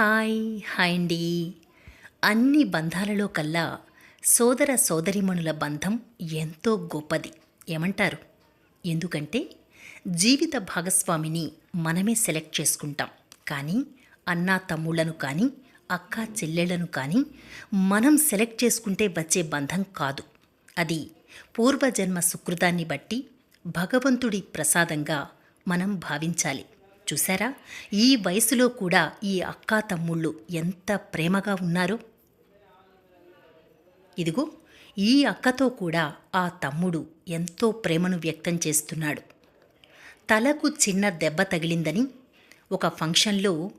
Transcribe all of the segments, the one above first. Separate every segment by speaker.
Speaker 1: Hi hi అండి. అన్ని బంధాలలో కల్లా సోదర సోదరిమణుల బంధం ఎంతో గొప్పది. ఏమంటారు? ఎందుకంటే జీవిత భాగస్వామిని మనమే సెలెక్ట్ చేసుకుంటాం. కానీ అన్నా తమ్ముళ్ళను కానీ అక్క చెల్లెళ్ళను కానీ మనం సెలెక్ట్ చేసుకుంటే వచ్చే బంధం కాదు. అది పూర్వజన్మ సుకృతాన్ని బట్టి భగవంతుడి ప్రసాదంగా మనం భావించాలి. చూసారా ఈ వయసులో కూడా ఈ అక్కా తమ్ముళ్ళు ఎంత ప్రేమగా ఉన్నారో? ఇదిగో ఈ అక్కతో కూడా ఆ తమ్ముడు ఎంతో ప్రేమను వ్యక్తం చేస్తున్నాడు. తలకు చిన్న దెబ్బ తగిలిందని ఒక ఫంక్షన్లో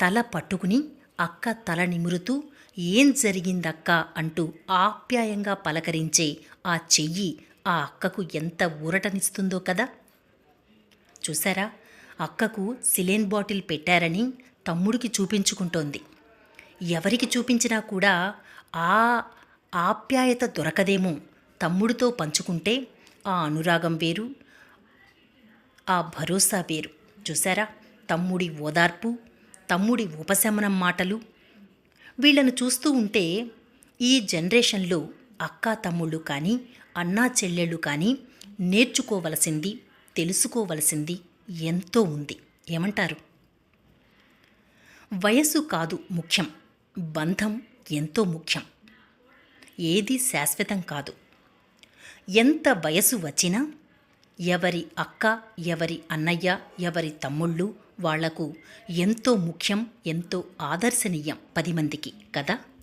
Speaker 1: తల పట్టుకుని అక్క తల నిమురుతూ ఏం జరిగిందక్క? అంటూ ఆప్యాయంగా పలకరించే ఆ చెయ్యి ఆ అక్కకు ఎంత ఊరటనిస్తుందో కదా? చూసారా అక్కకు సిలేన్ బాటిల్ పెట్టారని తమ్ముడికి చూపించుకుంటోంది. ఎవరికి చూపించినా కూడా ఆ ఆప్యాయత దొరకదేమో తమ్ముడితో పంచుకుంటే ఆ అనురాగం వేరు ఆ భరోసా వేరు. చూసారా తమ్ముడి ఓదార్పు తమ్ముడి ఉపశమనం మాటలు. వీళ్ళను చూస్తూ ఉంటే ఈ జనరేషన్లో అక్క తమ్ముళ్ళు కానీ అన్నా చెల్లెళ్ళు కానీ నేర్చుకోవలసింది తెలుసుకోవలసింది ఎంతో ఉంది. ఏమంటారు? వయసు కాదు ముఖ్యం. బంధం ఎంతో ముఖ్యం. ఏది శాశ్వతం కాదు. ఎంత వయసు వచ్చినా ఎవరి అక్క ఎవరి అన్నయ్య ఎవరి తమ్ముళ్ళు వాళ్ళకు ఎంతో ముఖ్యం ఎంతో ఆదర్శనీయం పది మందికి కదా?